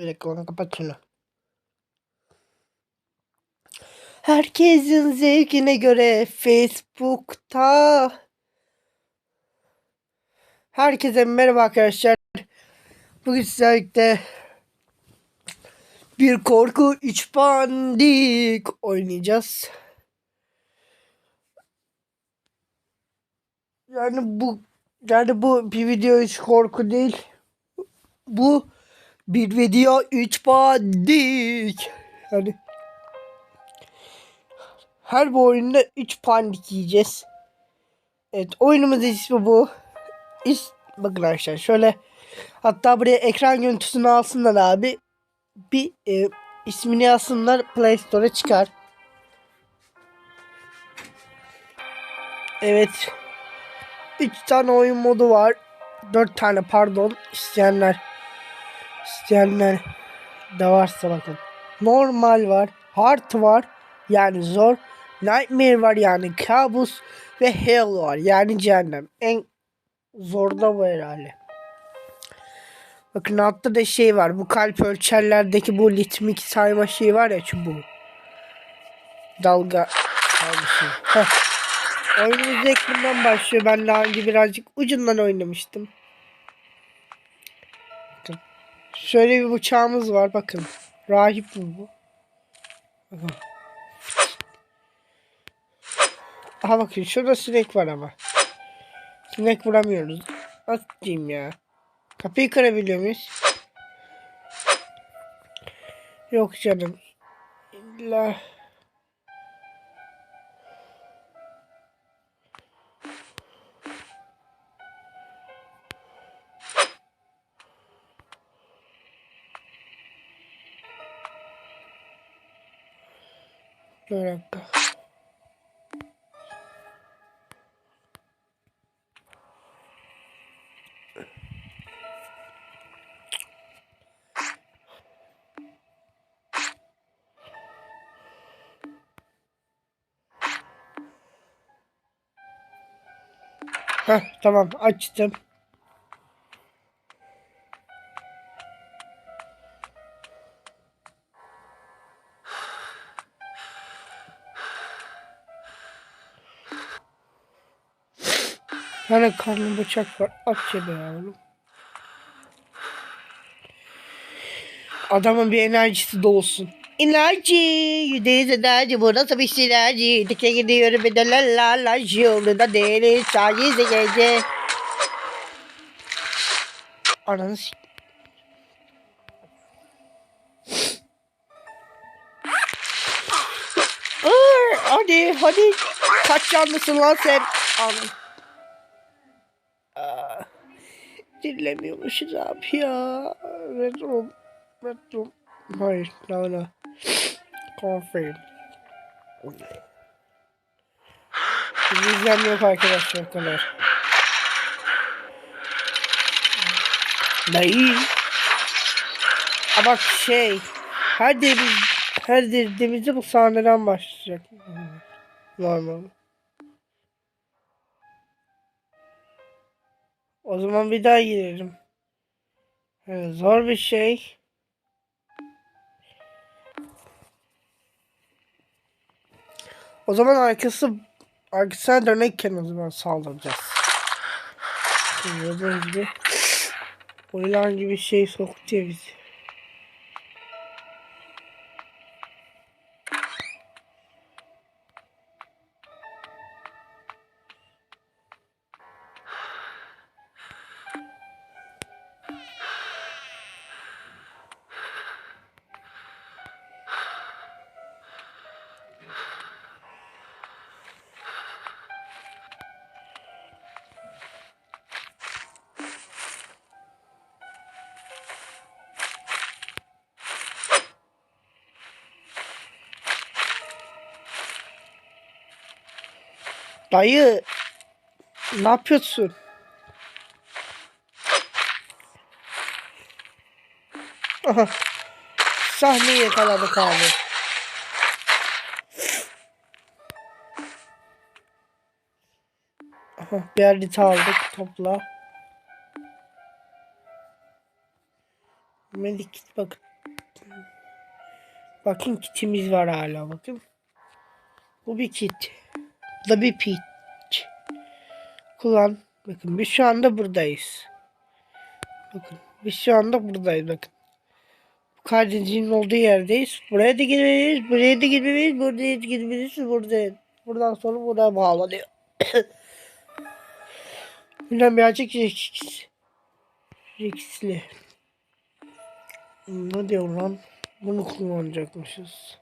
Dakika onu kapat şunu. Herkesin zevkine göre Facebook'ta Herkese merhaba arkadaşlar. Bugün sizlerle bir korku üç pandik oynayacağız. Yani bu yani bu bir video hiç korku değil. Bu bir video üç pandik. Yani her bu oyunda 3 pandik yiyeceğiz. Evet oyunumuzun ismi bu. İs Bakın arkadaşlar şöyle hatta buraya ekran görüntüsünü alsınlar abi. Bir e, ismini yazsınlar Play Store'a çıkar. Evet. 3 tane oyun modu var. 4 tane pardon. İsteyenler isteyenler de varsa bakın. Normal var. Hard var. Yani zor. Nightmare var yani kabus. Ve hell var yani cehennem. En zor da bu herhalde. Bakın altta da şey var. Bu kalp ölçerlerdeki bu ritmik sayma şey var ya çubuğu. Dalga saymışım. Heh. Oyunumuz başlıyor. Ben daha önce birazcık ucundan oynamıştım. Şöyle bir bıçağımız var bakın. Rahip bu? Bakın. Aha bakın şurada sinek var ama. Sinek vuramıyoruz. Diyeyim ya? Kapıyı kırabiliyor muyuz? Yok canım. İlla... Dakika. Heh, tamam açtım. Yani karnım bıçak var. Aç be yavrum. Adamın bir enerjisi dolsun. İnlerci, yüzdeyiz enerji, bu nasıl bir sinerji? Dike gidiyorum bir de la la la, yolunda değiliz, sahizi gece. Ananı Hadi, hadi. Kaç canlısın lan sen? An Aa, dinlemiyormuşuz abi ya. Red room, red room. Hayır, no, no. Confirm. İzlem yok arkadaşlar o kadar. Ha bak şey. Her deniz, her denizde bu sahneden başlayacak. Normal. O zaman bir daha girelim. Evet, zor bir şey. O zaman arkası arkasına dönekken o zaman saldıracağız. Gördüğünüz gibi oylan gibi şey soktu ya bizi. Dayı ne yapıyorsun? Aha. Sahneyi yakaladık abi. Aha, bir harita aldık topla. Medik bakın. Bakın kitimiz var hala bakın. Bu bir kit. Da bir pitch. Kullan. Bakın biz şu anda buradayız. Bakın biz şu anda buradayız bakın. Bu kardeşinin olduğu yerdeyiz. Buraya da gitmeliyiz. Buraya da gitmeliyiz. Buraya da gitmeliyiz. Buradayız. Buradan sonra buraya bağlanıyor. Bilmem birazcık riskli. Riskli. Ne diyor lan? Bunu kullanacakmışız.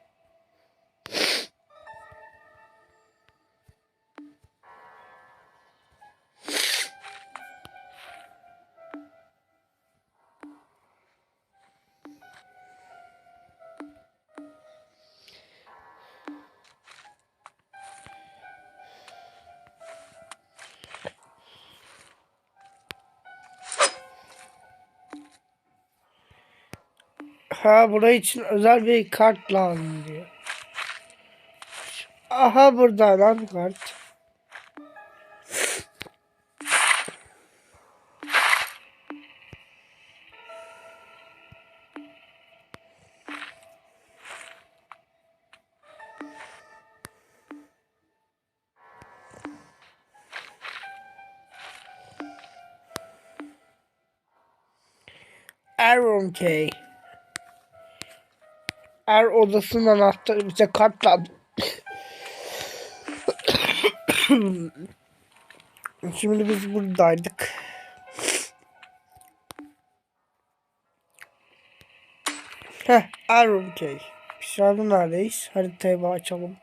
Ha buraya için özel bir kart lazım diyor. Aha burada lan kart. Aaron K. Er odasının anahtarı bize kart lazım. Şimdi biz buradaydık. Heh, Aaron K. Şu anda neredeyiz? Haritayı açalım.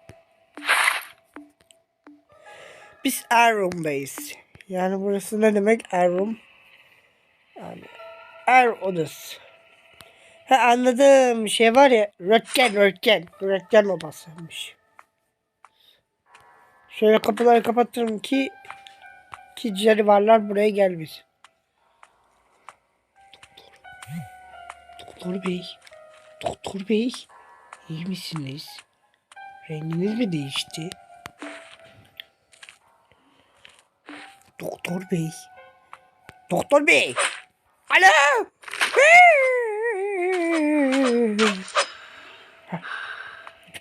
Biz Aaron'dayız. Yani burası ne demek Aaron? Yani Er odası. Ha anladım. Şey var ya röntgen röntgen. Röntgen odasıymış. Şöyle kapıları kapatırım ki ki canavarlar buraya gelmesin. Doktor, bey. Doktor bey. iyi misiniz? Renginiz mi değişti? Doktor bey. Doktor bey. Alo.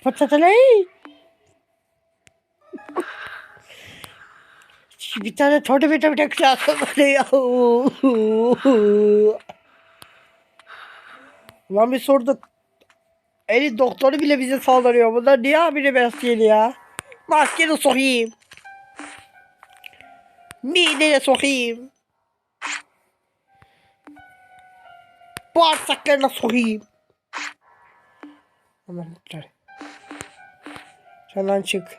Patatalay. Bir tane tortu bir tane lazım bana ya. Ulan bir sorduk. Eli doktoru bile bize saldırıyor. Bunlar niye abine maskeli ya? Maskeni sokayım. Midene sokayım. Bağırsaklarına sokayım. Aman lütfen. Senden çık.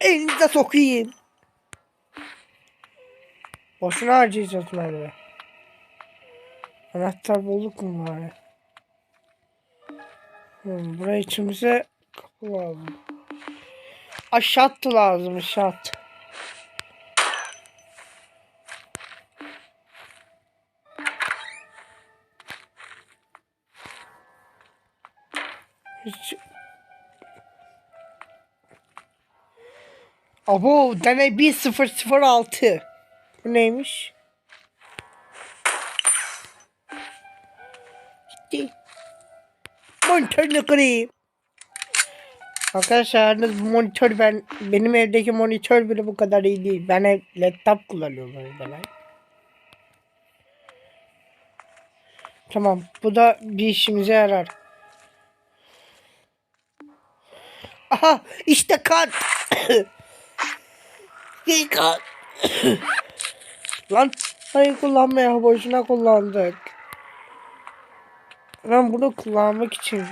Elinize sokayım. Boşuna harcayacağız merve. Anahtar bulduk mu bari? Hmm, buraya içimize kapı lazım. Aşağı attı lazım aşağı attı. Hiç... Abo deney 1006. Bu neymiş? Gitti. Monitörünü kırayım. Arkadaşlar yalnız bu monitör ben benim evdeki monitör bile bu kadar iyi değil. Ben ev, laptop kullanıyorum evde lan. Tamam bu da bir işimize yarar. Aha işte kan. Kan. Lan hayır kullanmaya boşuna kullandık. Ben bunu kullanmak için.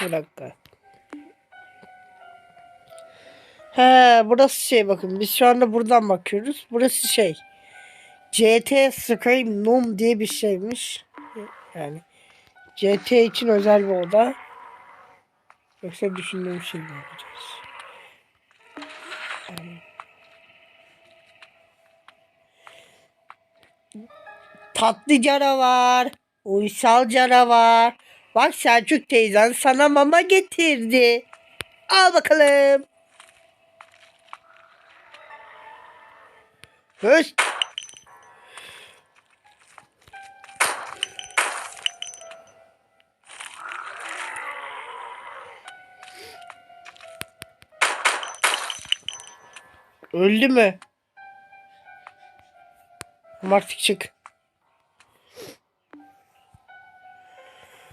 Bir dakika. He burası şey bakın biz şu anda buradan bakıyoruz. Burası şey. CT Scream Num diye bir şeymiş. Yani CT için özel bir oda. Yoksa düşündüğüm şey mi yapacağız? Yani... Tatlı canavar. Uysal canavar. Bak Selçuk teyzen sana mama getirdi. Al bakalım. Höst. Öldü mü? Artık çık.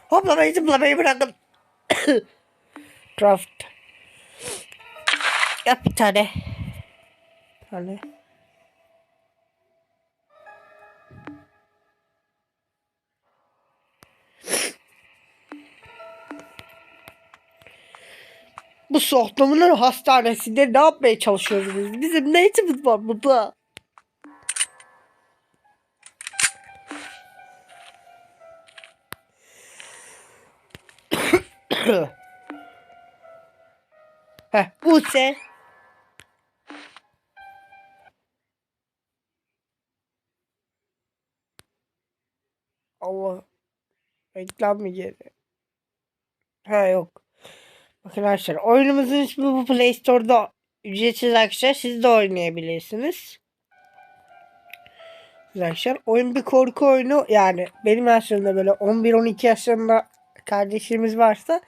Hoplamayı zıplamayı bırakın. Craft. Yap bir tane. Tane. Bu Sohtamun'un hastanesinde ne yapmaya çalışıyoruz biz? Bizim ne işimiz var burada? Heh, Buse. Allah. Reklam mı geri? Ha yok. Arkadaşlar oyunumuzun ismi bu Play Store'da ücretsiz arkadaşlar. Siz de oynayabilirsiniz. Arkadaşlar oyun bir korku oyunu yani benim yaşlarımda böyle 11-12 yaşlarında kardeşlerimiz varsa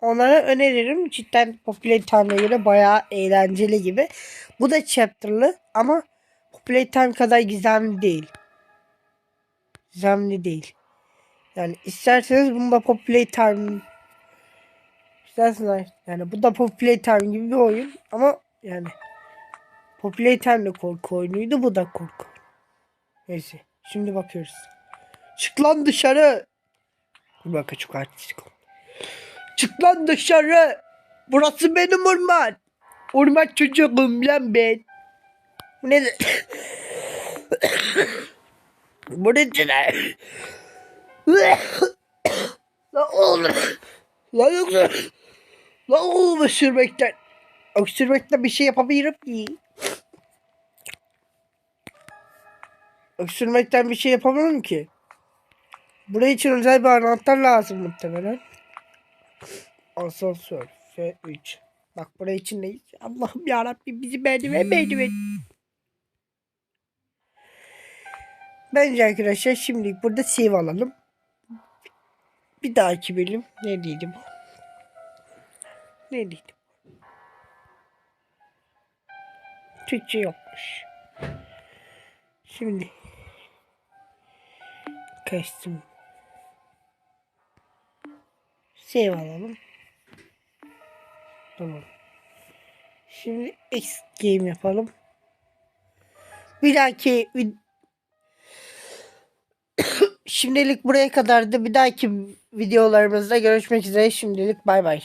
onlara öneririm. Cidden Populate Time'e göre bayağı eğlenceli gibi. Bu da chapter'lı ama Populate Time kadar gizemli değil. Gizemli değil. Yani isterseniz bunu da Populate Time isterseniz yani bu da Populate Time gibi bir oyun ama yani Populate Time de korku oyunuydu bu da korku. Neyse şimdi bakıyoruz. Çık lan dışarı. Bir bakın çok artistik. Çık lan dışarı. Burası benim orman. Orman çocuğum lan ben. Bu ne? Bu ne? Lan oğlum. Lan yoksa. Lan oğlum öksürmekten. Öksürmekten bir şey yapabilirim ki. Öksürmekten bir şey yapamam ki. Buraya için özel bir anahtar lazım muhtemelen. Asansör F3. Bak buraya için ne? Allah'ım yarabbim bizi merdiven merdiven. Bence arkadaşlar şimdilik burada save alalım. Bir dahaki bölüm ne diydim? Ne diydim? Türkçe yokmuş. Şimdi kaçtım. Save alalım. Tamam. Şimdi X game yapalım. Bir dahaki vid- Şimdilik buraya kadardı. Bir dahaki videolarımızda görüşmek üzere. Şimdilik bay bay.